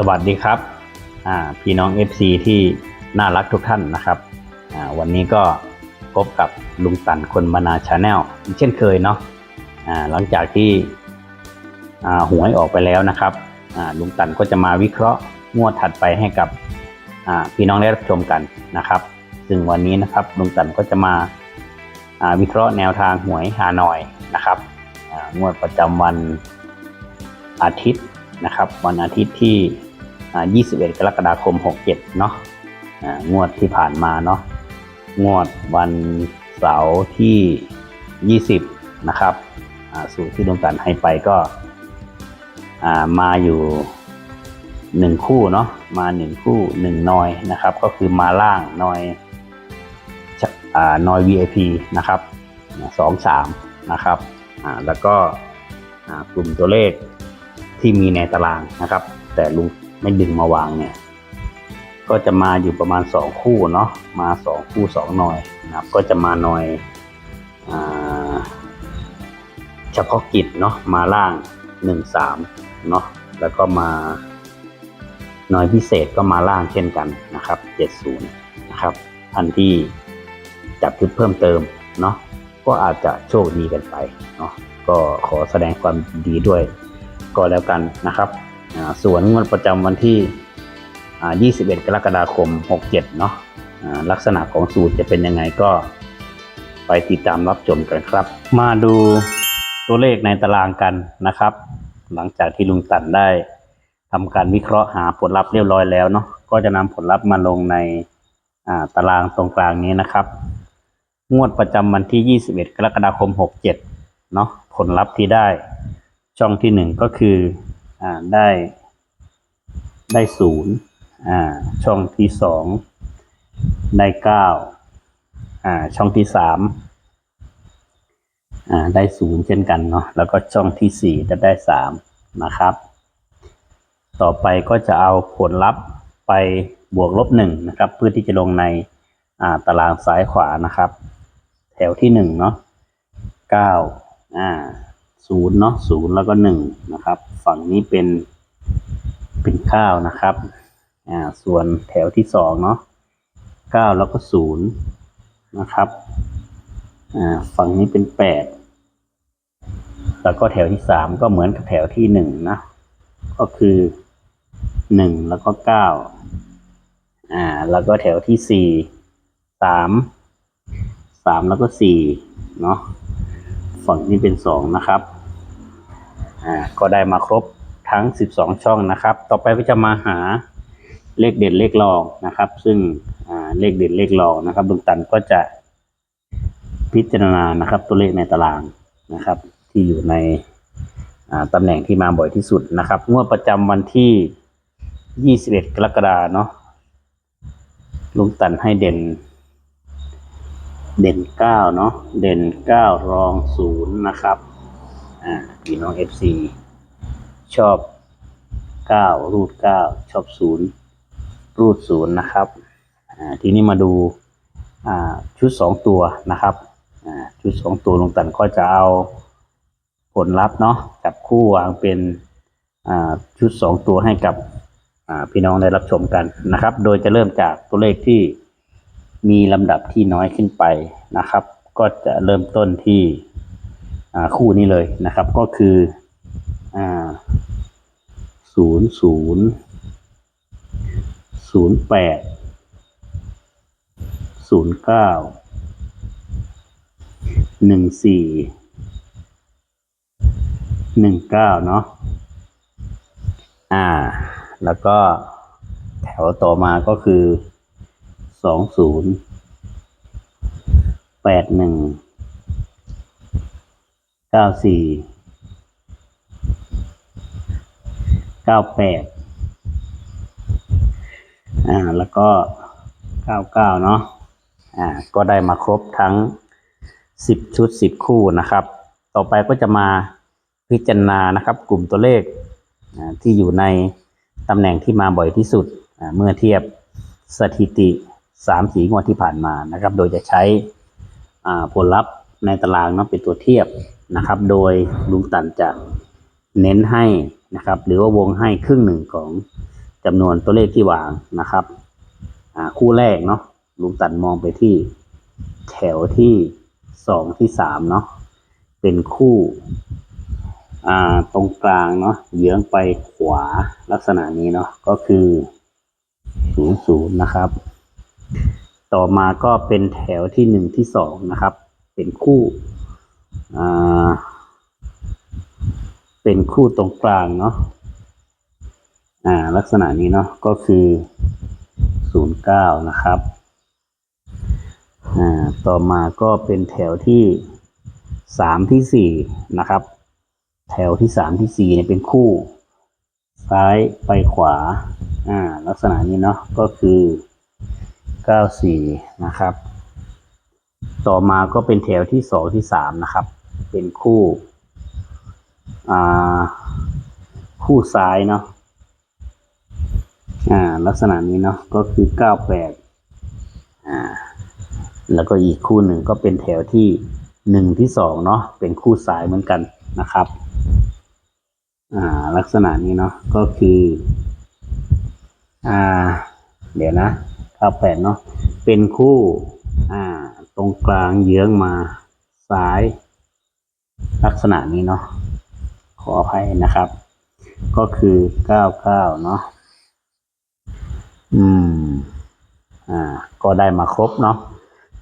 สวัสดีครับพี่น้อง FC ที่น่ารักทุกท่านนะครับวันนี้ก็พบกับลุงตันคนมานาชาแนลเช่นเคยเนาะหลังจากที่หวยออกไปแล้วนะครับลุงตันก็จะมาวิเคราะห์งวดถัดไปให้กับพี่น้องได้รับชมกันนะครับ ซึ่งวันนี้นะครับลุงตันก็จะมาวิเคราะห์แนวทางหวยฮานอยนะครับงวดประจำวันอาทิตย์นะครับ วันอาทิตย์ที่ 21 กรกฎาคม 67 เนาะงวดที่ผ่านมาเนาะงวดวันเสาร์ที่ 20 นะครับสูตรที่ดวงตันให้ไปก็มาอยู่1คู่เนาะมา1คู่1นอยนะครับ ก็คือมาล่างนอยอนอย VIP นะครับสองสามนะครับแล้วก็กลุ่มตัวเลขที่มีในตารางนะครับ แต่ลุง ไม่ดึงมาวางเนี่ย ก็จะมาอยู่ประมาณ 2 คู่เนาะมา2คู่2หน่อยนะครับ ก็จะมาหน่อยอเฉพาะกิจเนาะมาล่าง 1 3เนาะแล้วก็มาหน่อยพิเศษก็มาล่างเช่นกันนะครับ70นะครับท่านที่จับชุดเพิ่มเติมเนาะก็อาจจะโชคดีกันไปเนาะก็ขอแสดงความดีด้วยก็แล้วกันนะครับ ส่วนงวดประจำวันที่ 21 กรกฎาคม 67 เนาะลักษณะของสูตรจะเป็นยังไงก็ไปติดตามรับชมกันครับ มาดูตัวเลขในตารางกันนะครับ หลังจากที่ลุงตันได้ทำการวิเคราะห์หาผลลัพธ์เรียบร้อยแล้วเนาะก็จะนำผลลัพธ์มาลงในาตารางตรงกลางนี้นะครับ งวดประจำวันที่ 21 กรกฎาคม 67 เนาะผลลัพธ์ที่ได้ช่องที่หนึ่งก็คือ อ่าได้ได้ศูนย์อ่าช่องที่สองได้เก้าอ่าช่องที่สามอ่าได้ศูนย์เช่นกันเนาะแล้วก็ช่องที่สี่จะได้สามนะครับ ต่อไปก็จะเอาผลลัพธ์ไปบวกลบหนึ่งนะครับ เพื่อที่จะลงในอ่าตารางซ้ายขวานะครับ แถวที่หนึ่งเนาะเก้าอ่า ศูนย์เนาะศูนย์แล้วก็หนึ่งนะครับ ฝั่งนี้เป็นเป็นเก้านะครับอ่าส่วนแถวที่สองเนาะเก้าแล้วก็ศูนย์นะครับอ่าฝั่งนี้เป็นแปดแล้วก็แถวที่สามก็เหมือนกับแถวที่หนึ่งนะก็คือหนึ่งแล้วก็เก้าอ่า แล้วก็แถวที่สี่สามสามแล้วก็สี่เนาะฝั่งนี้เป็นสองนะครับ อ่าก็ได้มาครบทั้ง 12 ช่องนะครับ ต่อไปก็จะมาหาเลขเด่นเลขรองนะครับ ซึ่งอ่าเลขเด่นเลขรองนะครับลุงตันก็จะพิจารณานะครับ ตัวเลขในตารางนะครับ ที่อยู่ในตำแหน่งที่มาบ่อยที่สุดนะครับงวดประจำวันที่ 21 กรกฎาเนาะลุงตันให้เด่น เด่นเก้าเนาะเด่นเก้ารองศูนย์นะครับ อ่าพี่น้องเอฟซีชอบเก้ารูดเก้าชอบศูนย์รูดศูนย์นะครับอ่าทีนี้มาดูอ่าชุดสองตัวนะครับอ่าชุดสองตัวลงตันก็จะเอาผลลัพธ์เนาะจับคู่วางเป็นอ่าชุดสองตัวให้กับอ่าพี่น้องได้รับชมกันนะครับ โดยจะเริ่มจากตัวเลขที่มีลำดับที่น้อยขึ้นไปนะครับ ก็จะเริ่มต้นที่ คู่นี้เลยนะครับ ก็คืออ่าศูนย์ศูนย์ศูนย์แปดศูนย์เก้าหนึ่งสี่หนึ่งเก้าเนาะอ่า แล้วก็แถวต่อมาก็คือสองศูนย์แปดหนึ่ง เก้าสี่เก้าแปดอ่าแล้วก็เก้าเก้าเนาะอ่าก็ได้มาครบทั้งสิบชุดสิบคู่นะครับ ต่อไปก็จะมาพิจารณานะครับ กลุ่มตัวเลขอ่าที่อยู่ในตำแหน่งที่มาบ่อยที่สุดอ่าเมื่อเทียบสถิติสามสีงวดที่ผ่านมานะครับ โดยจะใช้อ่าผลลัพธ์ในตารางเนาะเป็นตัวเทียบ นะครับ โดยลุงตันจะเน้นให้นะครับ หรือว่าวงให้ครึ่งหนึ่งของจำนวนตัวเลขที่วางนะครับคู่แรกเนาะลุงตันมองไปที่แถวที่สองที่สามเนาะเป็นคู่ตรงกลางเนาะเยื้องไปขวาลักษณะนี้เนาะก็คือศูนย์ศูนย์นะครับ ต่อมาก็เป็นแถวที่หนึ่งที่สองนะครับ เป็นคู่ เป็นคู่ตรงกลางเนาะอ่าลักษณะนี้เนาะก็คือศูนย์เก้านะครับอ่าต่อมาก็เป็นแถวที่สามที่สี่นะครับ แถวที่สามที่สี่เนี่ยเป็นคู่ ซ้ายไปขวาอ่าลักษณะนี้เนาะก็คือเก้าสี่นะครับ ต่อมาก็เป็นแถวที่สองที่สามนะครับ เป็นคู่อ่าคู่ซ้ายเนาะอ่า ลักษณะนี้เนาะก็คือเก้าแปดอ่า แล้วก็อีกคู่หนึ่งก็เป็นแถวที่หนึ่งที่สองเนาะเป็นคู่ซ้ายเหมือนกันนะครับ อ่า ลักษณะนี้เนาะก็คือ อ่า เดี๋ยวนะเก้าแปดเนาะเป็นคู่ อ่า ตรงกลางเยื้องมาซ้าย ลักษณะนี้เนาะขออภัยนะครับ ก็คือเก้าเก้าเนาะอืมอ่า ก็ได้มาครบเนาะ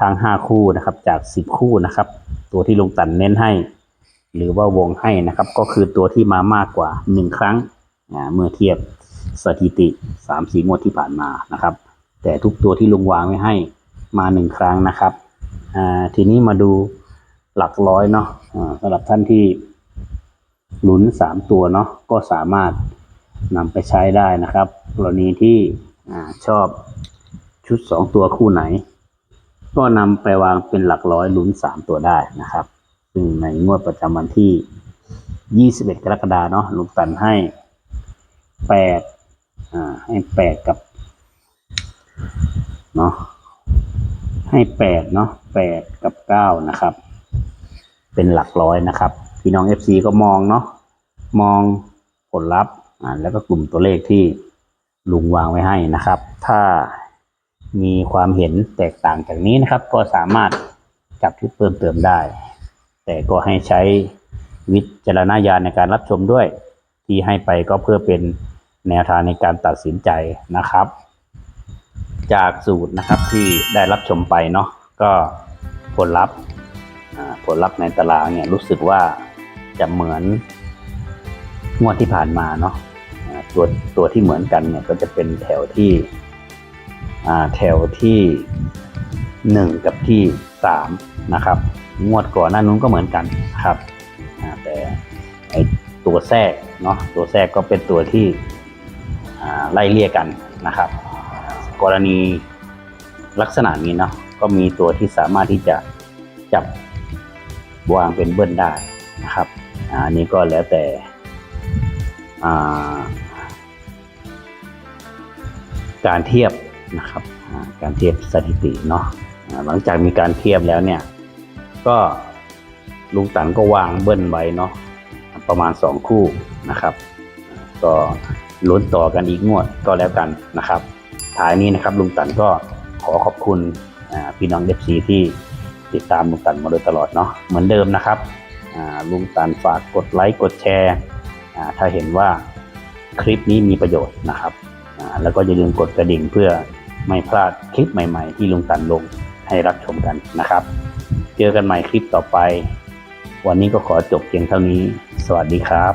ทั้งห้าคู่นะครับ จากสิบคู่นะครับ ตัวที่ลุงตันเน้นให้ หรือว่าวงให้นะครับ ก็คือตัวที่มามากกว่าหนึ่งครั้งอ่าเมื่อเทียบสถิติสามสี่งวดที่ผ่านมานะครับ แต่ทุกตัวที่ลุงวางไว้ให้มาหนึ่งครั้งนะครับ อ่าทีนี้มาดูหลักร้อยเนาะสำหรับท่านที่หลุนสามตัวเนาะก็สามารถนำไปใช้ได้นะครับ กรณีที่อชอบชุดสองตัวคู่ไหน ก็นำไปวางเป็นหลักร้อยหลุนสามตัวได้นะครับ ซึ่งในงวดประจำวันที่21กรกฎาเนาะลุงตันให้แปดอ่าให้แปดกับเนาะ ให้แปดเนาะแปดกับเก้านะครับ เป็นหลักร้อยนะครับ พี่น้อง FC ก็มองเนาะมองผลลัพธ์อ่าแล้วก็กลุ่มตัวเลขที่ลุงวางไว้ให้นะครับ ถ้ามีความเห็นแตกต่างจากนี้นะครับ ก็สามารถจับชุดเพิ่มเติมได้ แต่ก็ให้ใช้วิจารณญาณในการรับชมด้วย ที่ให้ไปก็เพื่อเป็นแนวทางในการตัดสินใจนะครับ จากสูตรนะครับที่ได้รับชมไปเนาะก็ผลลัพธ์ผลลัพธ์ในตารางเนี่ยรู้สึกว่าจะเหมือนงวดที่ผ่านมาเนาะตัวตัวที่เหมือนกันเนี่ยก็จะเป็นแถวที่แถวที่หนึ่งกับที่สามนะครับ งวดก่อนหน้านู้นก็เหมือนกันครับแต่ไอตัวแทรกเนาะตัวแทรกก็เป็นตัวที่ไล่เลี่ยกันนะครับ กรณีลักษณะนี้เนาะก็มีตัวที่สามารถที่จะจับวางเป็นเบิ้ลได้นะครับอันนี้ก็แล้วแต่การเทียบนะครับการเทียบสถิติเนาะหลังจากมีการเทียบแล้วเนี่ย ก็ลุงตันก็วางเบิ้ลไว้เนาะประมาณสองคู่นะครับ ก็ลุ้นต่อกันอีกงวดก็แล้วกันนะครับ ท้ายนี้นะครับลุงตันก็ขอขอบคุณพี่น้องเอฟซีที่ติดตามลุงตันมาโดยตลอดเนาะเหมือนเดิมนะครับลุงตันฝากกดไลค์กดแชร์ถ้าเห็นว่าคลิปนี้มีประโยชน์นะครับแล้วก็อย่าลืมกดกระดิ่งเพื่อไม่พลาดคลิปใหม่ๆ ที่ลุงตันลงให้รับชมกันนะครับ เจอกันใหม่คลิปต่อไป วันนี้ก็ขอจบเพียงเท่านี้ สวัสดีครับ